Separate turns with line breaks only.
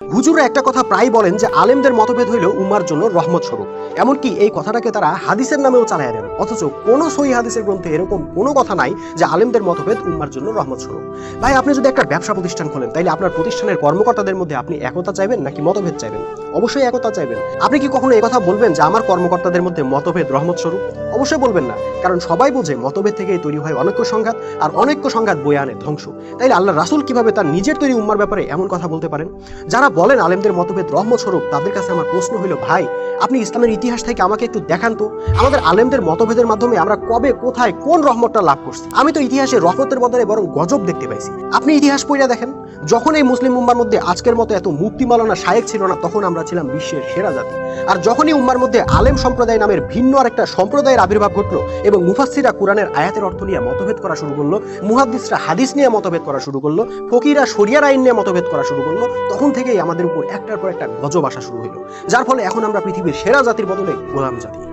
হুজুররা একটা কথা প্রায় বলেন যে আলেমদের মতভেদ হইল উম্মার জন্য রহমত স্বরূপ। এমনকি এই কথাটাকে তারা হাদিসের নামেও চালায় দেন। অথচ কোনো সহি হাদিসের গ্রন্থে এরকম কোনো কথা নাই যে আলেমদের মতভেদ উম্মার জন্য রহমত স্বরূপ। ভাই, আপনি যদি একটা ব্যবসা প্রতিষ্ঠান খোলেন, তাইলে আপনার প্রতিষ্ঠানের কর্মকর্তাদের মধ্যে আপনি একতা চাইবেন নাকি মতভেদ চাইবেন? অবশ্যই একতা চাইবেন। আপনি কি কখনো কথা বলবেন যে আমার কর্মকর্তাদের মধ্যে মতভেদ রহমত স্বরূপ? অবশ্যই বলবেন না, কারণ সবাই বোঝে মতভেদ থেকেই তৈরি হয় অনৈক্য সংঘাত, আর অনেক সংঘাত বয়ে আনে ধ্বংস। তাইলে আল্লাহ রাসুল কীভাবে তার নিজের তৈরি উম্মার ব্যাপারে এমন কথা বলতে পারেন? যারা বলেন আলেমদের মতভেদ রহমত স্বরূপ, তাদের কাছে আমার প্রশ্ন হইল, ভাই, আপনি ইসলামের ইতিহাস থেকে আমাকে একটু দেখান তো। আমাদের আলেমদের মতভেদের মাধ্যমে আমরা কবে, কোথায়, কোন রহমতটা লাভ করছি? আমি তো ইতিহাসে রহমতের বদলে বরং গজব দেখতে পাইছি। আপনি ইতিহাস পড়িয়া দেখেন। যখন এই মুসলিম উম্মার মধ্যে আজকের মতো এত মুক্তিমালনা শায়েক ছিল না, তখন আমরা ছিলাম বিশ্বের সেরা জাতি। আর যখনই উম্মার মধ্যে আলেম সম্প্রদায় নামের ভিন্ন আর একটা সম্প্রদায়ের আবির্ভাব ঘটলো এবং মুফাসসিরা কোরআনের আয়াতের অর্থ নিয়ে মতভেদ করা শুরু করল, মুহাদ্দিসরা হাদিস নিয়ে মতভেদ করা শুরু করল ফকিরা শরিয়ার আইন নিয়ে মতভেদ করা শুরু করল, তখন থেকেই আমাদের উপর একটার পর একটা গজব আসা শুরু হলো যার ফলে এখন আমরা পৃথিবীর সেরা জাতির বদলে গোলাম জাতি।